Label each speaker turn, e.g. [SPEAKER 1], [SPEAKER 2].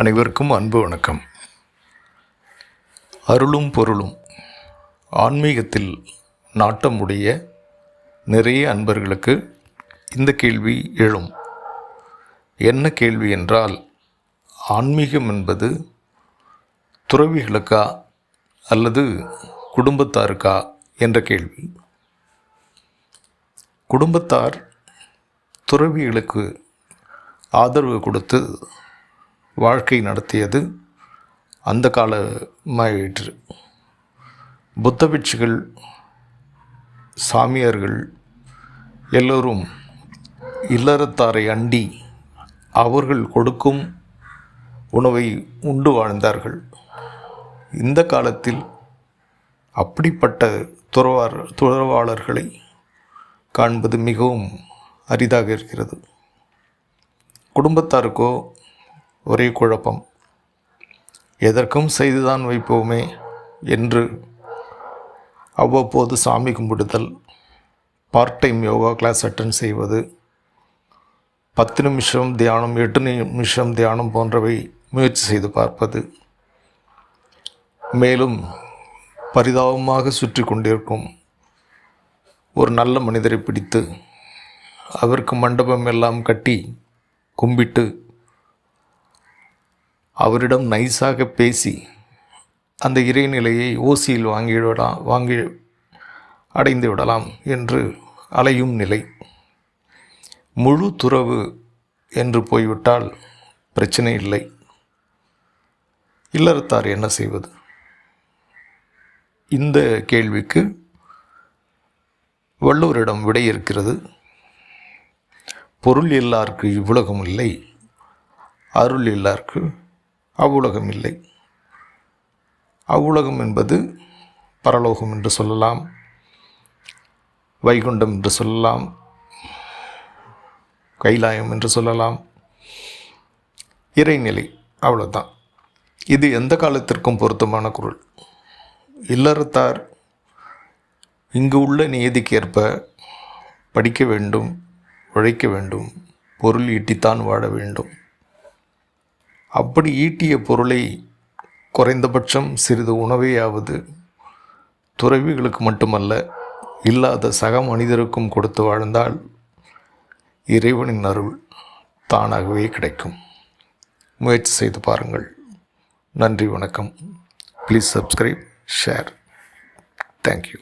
[SPEAKER 1] அனைவருக்கும் அன்பு வணக்கம். அருளும் பொருளும் ஆன்மீகத்தில் நாட்டமுடைய நிறைய அன்பர்களுக்கு இந்த கேள்வி எழும். என்ன கேள்வி என்றால் ஆன்மீகம் என்பது துறவிகளுக்கா அல்லது குடும்பத்தாருக்கா என்ற கேள்வி. குடும்பத்தார் துறவிகளுக்கு ஆதரவு கொடுத்து வாழ்க்கை நடத்தியது அந்த காலமாயிற்று. புத்த பிட்சுகள் சாமியார்கள் எல்லோரும் இல்லறத்தாரை அண்டி அவர்கள் கொடுக்கும் உணவை உண்டு வாழ்ந்தார்கள். இந்த காலத்தில் அப்படிப்பட்ட துறவார் துறவாளர்களை காண்பது மிகவும் அரிதாக இருக்கிறது. குடும்பத்தாருக்கோ ஒரே குழப்பம். எதற்கும் செய்துதான் வைப்போமே என்று அவ்வப்போது சாமி கும்பிடுதல் part time yoga class attend செய்வது பத்து நிமிஷம் தியானம் எட்டு நிமிஷம் தியானம் போன்றவை முயற்சி செய்து பார்ப்பது. மேலும் பரிதாபமாக சுற்றி கொண்டிருக்கும் ஒரு நல்ல மனிதரை பிடித்து அவருக்கு மண்டபம் எல்லாம் கட்டி கும்பிட்டு அவரிடம் நைஸாக பேசி அந்த இறைநிலையை ஓசியில் வாங்கிவிடலாம் வாங்கி அடைந்து விடலாம் என்று அலையும் நிலை. முழு துறவு என்று போய்விட்டால் பிரச்சனை இல்லை. இல்லறத்தார் என்ன செய்வது? இந்த கேள்விக்கு வள்ளுவரிடம் விடை இருக்கிறது. பொருள் எல்லாருக்கு இவ்வுலகம் இல்லை அருள் எல்லாருக்கு அவ்வுலகம் இல்லை. அவ்வுலகம் என்பது பரலோகம் என்று சொல்லலாம். வைகுண்டம் என்று சொல்லலாம். கைலாயம் என்று சொல்லலாம். இறைநிலை அவ்வளோதான் இது எந்த காலத்திற்கும் பொருத்தமான குரல். இல்லறத்தார் இங்கு உள்ள நியதிக்கேற்ப படிக்க வேண்டும் உழைக்க வேண்டும் பொருள் ஈட்டித்தான் வாழ வேண்டும். அப்படி ஈட்டிய பொருளை குறைந்தபட்சம் சிறிது உணவையாவது துறவிகளுக்கு மட்டுமல்ல இல்லாத சக மனிதருக்கும் கொடுத்து வாழ்ந்தால் இறைவனின் அருள் தானாகவே கிடைக்கும். முயற்சி செய்து பாருங்கள். நன்றி வணக்கம். Please subscribe share thank you